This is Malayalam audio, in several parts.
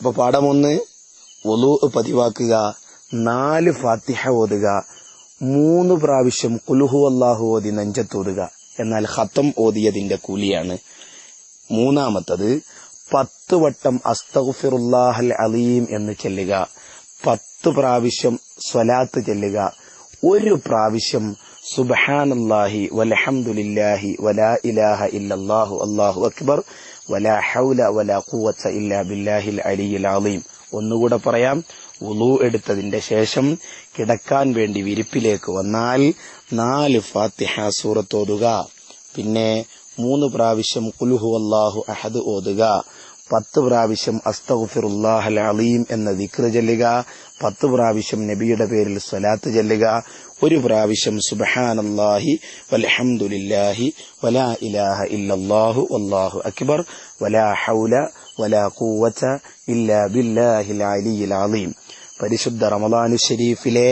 അപ്പൊ പാഠം ഒന്ന് ഒലു പതിവാക്കുക നാല് ഫാത്തിഹ ഓതുക മൂന്ന് പ്രാവശ്യം കുലുഹു അള്ളാഹു ഓതി നെഞ്ചത്തോതുക എന്നാൽ ഹത്തം ഓതിയതിന്റെ കൂലിയാണ്. മൂന്നാമത്തത് പത്ത് വട്ടം അസ്തഫിറുല്ലാഹൽ അലീം എന്ന് ചെല്ലുക. പത്ത് പ്രാവശ്യം സ്വലാത്ത് ചെല്ലുക. ഒരു പ്രാവശ്യം സുബ്ഹാനല്ലാഹി വൽഹംദുലില്ലാഹി വലാ ഇലാഹ ഇല്ലല്ലാഹു അല്ലാഹു അക്ബർ വലാ ഹൗല വലാ ഖുവത ഇല്ലാ ബില്ലാഹിൽ അലിയിൽ അലീം. ഒന്നുകൂടെ പറയാം ഉളു എടുത്തതിന്റെ ശേഷം കിടക്കാൻ വേണ്ടി വിരിപ്പിലേക്ക് വന്നാൽ നാല് ഫാത്തിഹ സൂറത്ത് ഓതുക. പിന്നെ മൂന്ന് പ്രാവശ്യം കുലുഹു അല്ലാഹു അഹദ് ഓതുക. പത്ത് പ്രാവശ്യം അസ്തഗ്ഫിറുല്ലാഹൽ അലീം എന്ന ദിക്ർ ചെല്ലുക പത്ത് പ്രാവശ്യം നബിയുടെ പേരിൽ സ്വലാത്ത് ചെല്ലുക ഒരു പ്രാവശ്യം സുബ്ഹാനല്ലാഹി വൽഹംദുലില്ലാഹി വലാ ഇലാഹ ഇല്ലല്ലാഹു അല്ലാഹു അക്ബർ വലാ ഹൗല വലാ ഖുവത ഇല്ലാ ബില്ലാഹിൽ അലീം. പരിശുദ്ധ റമദാനു ഷരീഫിലെ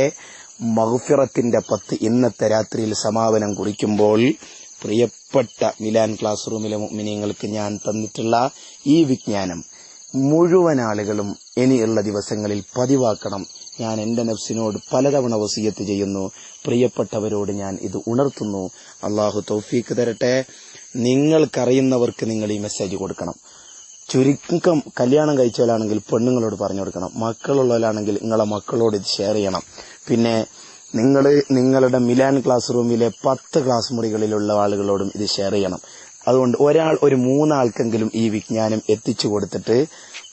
മഗ്ഫിറത്തിന്റെ പത്ത് ഇന്നത്തെ രാത്രിയിൽ സമാപനം കുറിക്കുമ്പോൾ പ്രിയപ്പെട്ട മിലാൻ ക്ലാസ് റൂമിലെ മുഅ്മിനീങ്ങൾക്ക് ഞാൻ തന്നിട്ടുള്ള ഈ വിജ്ഞാനം മുഴുവൻ ആളുകളും ഇനിയുള്ള ദിവസങ്ങളിൽ പതിവാക്കണം. ഞാൻ എന്റെ നഫ്സിനോട് പലതവണ വസീയത്ത് ചെയ്യുന്നു. പ്രിയപ്പെട്ടവരോട് ഞാൻ ഇത് ഉണർത്തുന്നു. അള്ളാഹു തൗഫീക്ക് തരട്ടെ. നിങ്ങൾക്കറിയുന്നവർക്ക് നിങ്ങൾ ഈ മെസ്സേജ് കൊടുക്കണം. ചുരുക്കം കല്യാണം കഴിച്ചവരാണെങ്കിൽ പെണ്ണുങ്ങളോട് പറഞ്ഞു കൊടുക്കണം. മക്കളുള്ളവരാണെങ്കിൽ നിങ്ങളെ മക്കളോട് ഇത് ഷെയർ ചെയ്യണം. പിന്നെ നിങ്ങൾ നിങ്ങളുടെ മിലാൻ ക്ലാസ് റൂമിലെ പത്ത് ക്ലാസ് മുറികളിലുള്ള ആളുകളോടും ഇത് ഷെയർ ചെയ്യണം. അതുകൊണ്ട് ഒരാൾ ഒരു മൂന്നാൾക്കെങ്കിലും ഈ വിജ്ഞാനം എത്തിച്ചു കൊടുത്തിട്ട്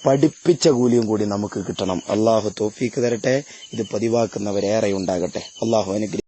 പഠിപ്പിച്ച കൂലിയും കൂടി നമുക്ക് കിട്ടണം. അള്ളാഹു തോഫീക്ക് തരട്ടെ. ഇത് പതിവാക്കുന്നവരേറെ ഉണ്ടാകട്ടെ. അള്ളാഹു അനുഗ്രഹം